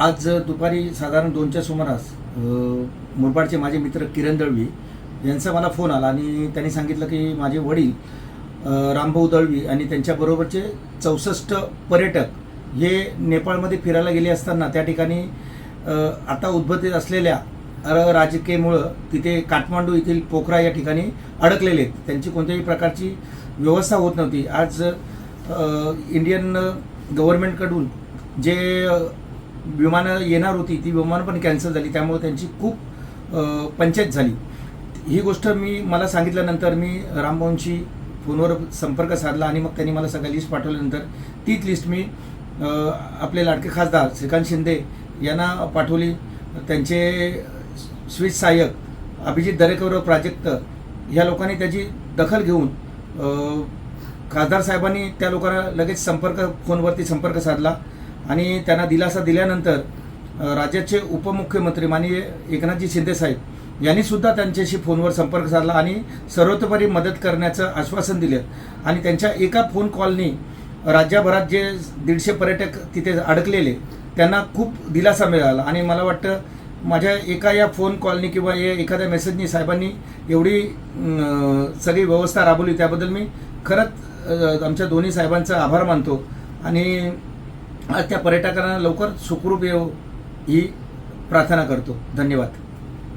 आज दुपारी साधारण दोनच्या सुमारास मुरबाडचे माझे मित्र किरण दळवी यांचा मला फोन आला आणि त्यांनी सांगितलं की माझे वडील रामभाऊ दळवी आणि त्यांच्याबरोबरचे चौसष्ट पर्यटक हे नेपाळमध्ये फिरायला गेले असताना त्या ठिकाणी आता उद्भवत असलेल्या राजकीयमुळं तिथे काठमांडू येथील पोखरा या ठिकाणी अडकलेले आहेत. त्यांची कोणत्याही प्रकारची व्यवस्था होत नव्हती. आज इंडियन गव्हर्नमेंटकडून जे विमानं येणार होती ती विमानं पण कॅन्सल झाली. त्यामुळे त्यांची खूप पंचायत झाली. ही गोष्ट मी मला सांगितल्यानंतर मी रामभाऊंशी फोनवर संपर्क साधला आणि मग त्यांनी मला सगळ्या लिस्ट पाठवल्यानंतर तीच लिस्ट मी आपले लाडके खासदार श्रीकांत शिंदे यांना पाठवली. त्यांचे स्विस सहाय्यक अभिजित दरेकर प्राजक्त ह्या लोकांनी त्याची दखल घेऊन खासदार साहेबांनी त्या लोकांना लगेच संपर्क फोनवरती संपर्क साधला. आणि त्यांना दिलासा दिल्यानंतर राज्याचे उपमुख्यमंत्री माननीय एकनाथजी शिंदेसाहेब यांनी सुद्धा त्यांच्याशी फोनवर संपर्क साधला आणि सर्वतोपरी मदत करण्याचं आश्वासन दिलं. आणि त्यांच्या एका फोन कॉलनी राज्यभरात जे दीडशे पर्यटक तिथे अडकलेले त्यांना खूप दिलासा मिळाला. आणि मला वाटतं माझ्या एका या फोन कॉलनी किंवा या एखाद्या मेसेजनी साहेबांनी एवढी सगळी व्यवस्था राबवली. त्याबद्दल मी खरंच आमच्या दोन्ही साहेबांचा आभार मानतो. आणि त्या पर्यटकांना लवकर सुखरूप येऊ ही प्रार्थना करतो. धन्यवाद.